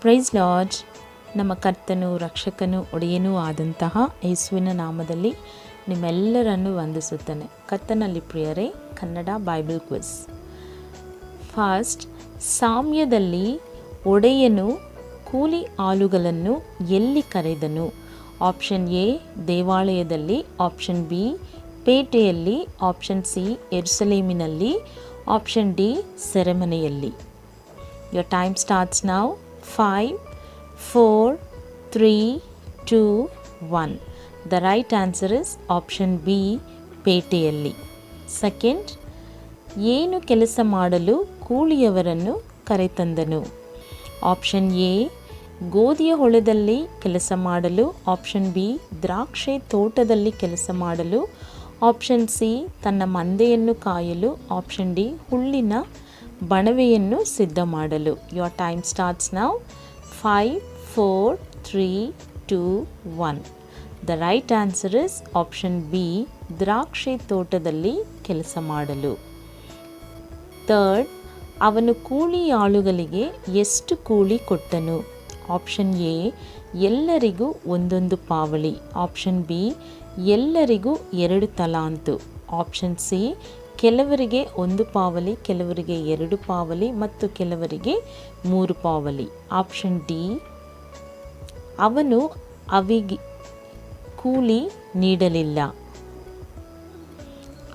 Price lodge ನಮ್ಮ ಕರ್ತನು, ರಕ್ಷಕನು, ಒಡೆಯನೂ ಆದಂತಹ ಯೇಸುವಿನ ನಾಮದಲ್ಲಿ ನಿಮ್ಮೆಲ್ಲರನ್ನು ವಂದಿಸುತ್ತೇನೆ. ಕರ್ತನಲ್ಲಿ ಪ್ರಿಯರೇ, ಕನ್ನಡ ಬೈಬಲ್ ಕ್ವಿಸ್ ಫಾಸ್ಟ್ ಸಾಮ್ಯದಲ್ಲಿ ಒಡೆಯನು ಕೂಲಿ ಆಳುಗಳನ್ನು ಎಲ್ಲಿ ಕರೆದನು? ಆಪ್ಷನ್ ಎ ದೇವಾಲಯದಲ್ಲಿ. ಆಪ್ಷನ್ ಬಿ ಪೇಟೆಯಲ್ಲಿ. ಆಪ್ಷನ್ ಸಿ ಎರ್ಸಲೇಮಿನಲ್ಲಿ option D ಸೆರೆಮನೆಯಲ್ಲಿ your time starts now. 5, 4, 3, 2, 1. The right answer is option B, ಪೇಟೆಯಲ್ಲಿ ಸೆಕೆಂಡ್ ಏನು ಕೆಲಸ ಮಾಡಲು ಕೂಲಿಯವರನ್ನು ಕರೆತಂದನು? ಆಪ್ಷನ್ ಎ ಗೋಧಿಯ ಹೊಲದಲ್ಲಿ ಕೆಲಸ ಮಾಡಲು. ಆಪ್ಷನ್ ಬಿ ದ್ರಾಕ್ಷೆ ತೋಟದಲ್ಲಿ ಕೆಲಸ ಮಾಡಲು. ಆಪ್ಷನ್ ಸಿ ತನ್ನ ಮಂದೆಯನ್ನು ಕಾಯಲು. ಆಪ್ಷನ್ ಡಿ ಹುಲ್ಲಿನ ಬಣವೆಯನ್ನು ಸಿದ್ಧ ಮಾಡಲು. Your time starts now five four three two one the right answer is option B ದ್ರಾಕ್ಷಿ ತೋಟದಲ್ಲಿ ಕೆಲಸ ಮಾಡಲು. ತರ್ಡ್ ಅವನು ಕೂಲಿ ಆಳುಗಳಿಗೆ ಎಷ್ಟು ಕೂಲಿ ಕೊಟ್ಟನು? ಆಪ್ಷನ್ ಎ ಎಲ್ಲರಿಗೂ ಒಂದೊಂದು ಪಾವಳಿ. ಆಪ್ಷನ್ ಬಿ ಎಲ್ಲರಿಗೂ ಎರಡು ತಲಾಂತು. ಆಪ್ಷನ್ ಸಿ ಕೆಲವರಿಗೆ ಒಂದು ಪಾವಲಿ, ಕೆಲವರಿಗೆ ಎರಡು ಪಾವಲಿ ಮತ್ತು ಕೆಲವರಿಗೆ ಮೂರು ಪಾವಲಿ. ಆಪ್ಷನ್ ಡಿ, ಅವನು ಅವಿಗೆ ಕೂಲಿ ನೀಡಲಿಲ್ಲ.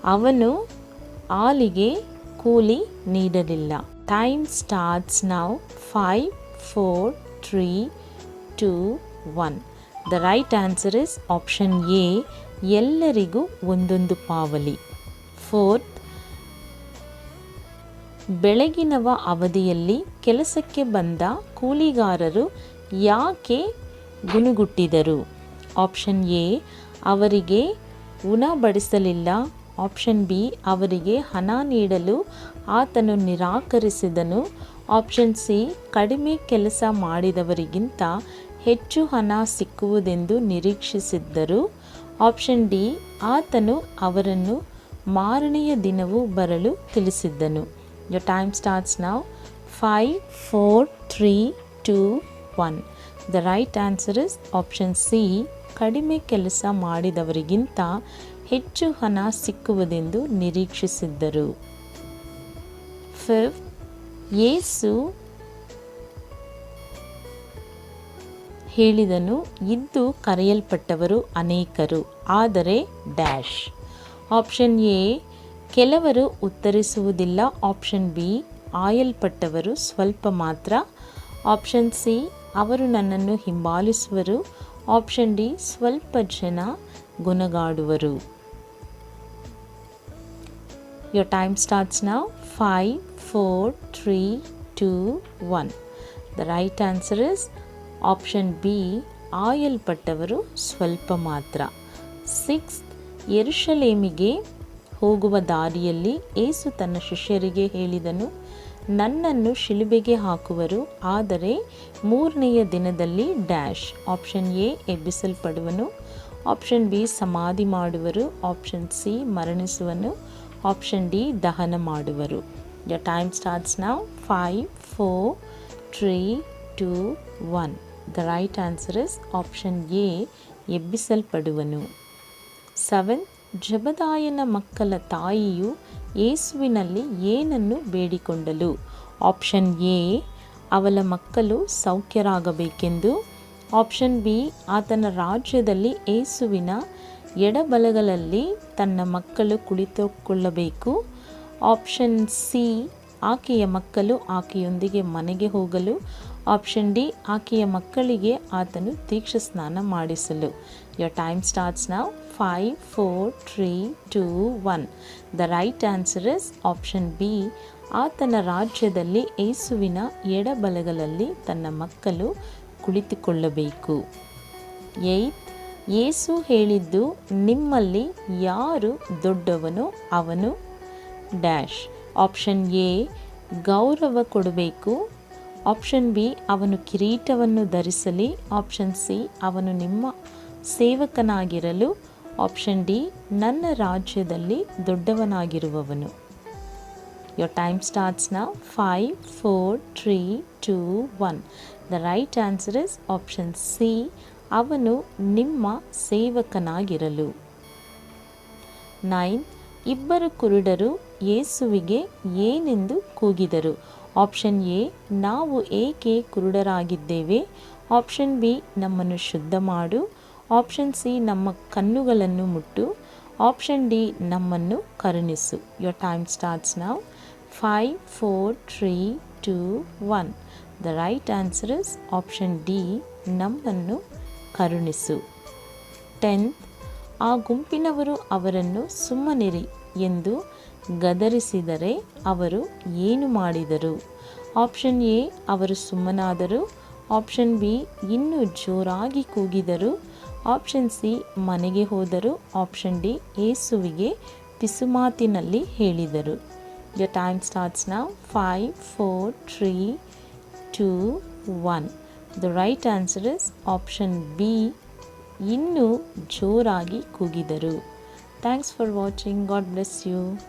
ಅವನು ಆಲಿಗೆ ಕೂಲಿ ನೀಡಲಿಲ್ಲ. Time starts now five four three two one the right answer is option A ಎಲ್ಲರಿಗೂ ಒಂದೊಂದು ಪಾವಲಿ. ಫೋರ್ತ್ ಬೆಳಗಿನವ ಅವಧಿಯಲ್ಲಿ ಕೆಲಸಕ್ಕೆ ಬಂದ ಕೂಲಿಗಾರರು ಯಾಕೆ ಗುಣುಗುಟ್ಟಿದರು? ಆಪ್ಷನ್ ಎ, ಅವರಿಗೆ ಉಣ ಬಡಿಸಲಿಲ್ಲ. ಆಪ್ಷನ್ ಬಿ, ಅವರಿಗೆ ಹಣ ನೀಡಲು ಆತನು ನಿರಾಕರಿಸಿದನು. ಆಪ್ಷನ್ ಸಿ, ಕಡಿಮೆ ಕೆಲಸ ಮಾಡಿದವರಿಗಿಂತ ಹೆಚ್ಚು ಹಣ ಸಿಕ್ಕುವುದೆಂದು ನಿರೀಕ್ಷಿಸಿದ್ದರು. ಆಪ್ಷನ್ ಡಿ, ಆತನು ಅವರನ್ನು ಮಾರನೆಯ ದಿನವೂ ಬರಲು ತಿಳಿಸಿದ್ದನು. Your time starts now five four three two one the right answer is option C ಕಡಿಮೆ ಕೆಲಸ ಮಾಡಿದವರಿಗಿಂತ ಹೆಚ್ಚು ಹಣ ಸಿಕ್ಕುವುದೆಂದು ನಿರೀಕ್ಷಿಸಿದ್ದರು. ಫಿಫ್ತ್ ಯೇಸು ಹೇಳಿದನು, ಇದ್ದು ಕರೆಯಲ್ಪಟ್ಟವರು ಅನೇಕರು, ಆದರೆ ಡ್ಯಾಶ್. ಆಪ್ಷನ್ ಎ ಕೆಲವರು ಉತ್ತರಿಸುವುದಿಲ್ಲ. ಆಪ್ಷನ್ ಬಿ, ಆಯಲ್ಪಟ್ಟವರು ಸ್ವಲ್ಪ ಮಾತ್ರ. ಆಪ್ಷನ್ ಸಿ, ಅವರು ನನ್ನನ್ನು ಹಿಂಬಾಲಿಸುವರು. ಆಪ್ಷನ್ ಡಿ, ಸ್ವಲ್ಪ ಜನ ಗುಣಗಾಡುವರು. Your time starts now five four three two one the right answer is option B ಆಯಲ್ಪಟ್ಟವರು ಸ್ವಲ್ಪ ಮಾತ್ರ. ಸಿಕ್ಸ್ ಎರುಷಲೇಮಿಗೆ ಹೋಗುವ ದಾರಿಯಲ್ಲಿ ಏಸು ತನ್ನ ಶಿಷ್ಯರಿಗೆ ಹೇಳಿದನು, ನನ್ನನ್ನು ಶಿಲುಬೆಗೆ ಹಾಕುವರು, ಆದರೆ ಮೂರನೆಯ ದಿನದಲ್ಲಿ ಡ್ಯಾಶ್, ಆಪ್ಷನ್ ಎ ಎಬ್ಬಿಸಲ್ಪಡುವನು, ಆಪ್ಷನ್ ಬಿ ಸಮಾಧಿ ಮಾಡುವರು, ಆಪ್ಷನ್ ಸಿ ಮರಣಿಸುವನು, ಆಪ್ಷನ್ ಡಿ ದಹನ ಮಾಡುವರು. Your time starts now five four three two one the right answer is option A ಎಬ್ಬಿಸಲ್ಪಡುವನು. Seven ಜಬದಾಯನ ಮಕ್ಕಳ ತಾಯಿಯು ಯೇಸುವಿನಲ್ಲಿ ಏನನ್ನು ಬೇಡಿಕೊಂಡಳು ಆಪ್ಷನ್ ಎ, ಅವಳ ಮಕ್ಕಳು ಸೌಖ್ಯರಾಗಬೇಕೆಂದು. ಆಪ್ಷನ್ ಬಿ, ಆತನ ರಾಜ್ಯದಲ್ಲಿ ಏಸುವಿನ ಎಡಬಲಗಳಲ್ಲಿ ತನ್ನ ಮಕ್ಕಳು ಕುಳಿತುಕೊಳ್ಳಬೇಕು. ಆಪ್ಷನ್ ಸಿ, ಆಕೆಯ ಮಕ್ಕಳು ಆಕೆಯೊಂದಿಗೆ ಮನೆಗೆ ಹೋಗಲು ಆಪ್ಷನ್ ಡಿ ಆಕೆಯ ಮಕ್ಕಳಿಗೆ ಆತನು ದೀಕ್ಷ ಸ್ನಾನ ಮಾಡಿಸಲು. Your time starts now five four three two one the right answer is option B ಆತನ ರಾಜ್ಯದಲ್ಲಿ ಏಸುವಿನ ಎಡಬಲಗಳಲ್ಲಿ ತನ್ನ ಮಕ್ಕಳು ಕುಳಿತುಕೊಳ್ಳಬೇಕು. ಏಯ್ತ್ ಯೇಸು ಹೇಳಿದ್ದು, ನಿಮ್ಮಲ್ಲಿ ಯಾರು ದೊಡ್ಡವನು ಅವನು. ಡ್ಯಾಶ್ ಆಪ್ಷನ್ ಎ ಗೌರವ ಕೊಡಬೇಕು. ಆಪ್ಷನ್ ಬಿ ಅವನು ಕಿರೀಟವನ್ನು ಧರಿಸಲಿ. ಆಪ್ಷನ್ ಸಿ ಅವನು ನಿಮ್ಮ ಸೇವಕನಾಗಿರಲು. ಆಪ್ಷನ್ ಡಿ ನನ್ನ ರಾಜ್ಯದಲ್ಲಿ ದೊಡ್ಡವನಾಗಿರುವವನು. Your time ಸ್ಟಾರ್ಟ್ಸ್ನ five four three two one the right right answer is C. ಅವನು ನಿಮ್ಮ ಸೇವಕನಾಗಿರಲು. ನೈನ್ ಇಬ್ಬರು ಕುರುಡರು ಯೇಸುವಿಗೆ ಏನೆಂದು ಕೂಗಿದರು. ಆಪ್ಷನ್ ಎ ನಾವು ಏಕೆ ಕುರುಡರಾಗಿದ್ದೇವೆ? ಆಪ್ಷನ್ ಬಿ ನಮ್ಮನ್ನು ಶುದ್ಧ ಮಾಡು. ಆಪ್ಷನ್ ಸಿ ನಮ್ಮ ಕಣ್ಣುಗಳನ್ನು ಮುಟ್ಟು. ಆಪ್ಷನ್ ಡಿ ನಮ್ಮನ್ನು ಕರುಣಿಸು. Your time starts now five four three two one the right answer is option D ನಮ್ಮನ್ನು ಕರುಣಿಸು. ಟೆಂತ್ ಆ ಗುಂಪಿನವರು ಅವರನ್ನು ಸುಮ್ಮನಿರಿ ಎಂದು ಗದರಿಸಿದರೆ ಅವರು ಏನು ಮಾಡಿದರು? ಆಪ್ಷನ್ ಎ, ಅವರು ಸುಮ್ಮನಾದರು. ಆಪ್ಷನ್ ಬಿ, ಇನ್ನೂ ಜೋರಾಗಿ ಕೂಗಿದರು. ಆಪ್ಷನ್ ಸಿ, ಮನೆಗೆ ಹೋದರು. ಆಪ್ಷನ್ ಡಿ, ಏಸುವಿಗೆ ಪಿಸುಮಾತಿನಲ್ಲಿ ಹೇಳಿದರು. Your time starts now five four three two one the right answer is option B ಇನ್ನೂ ಜೋರಾಗಿ ಕೂಗಿದರು. Thanks for watching God bless you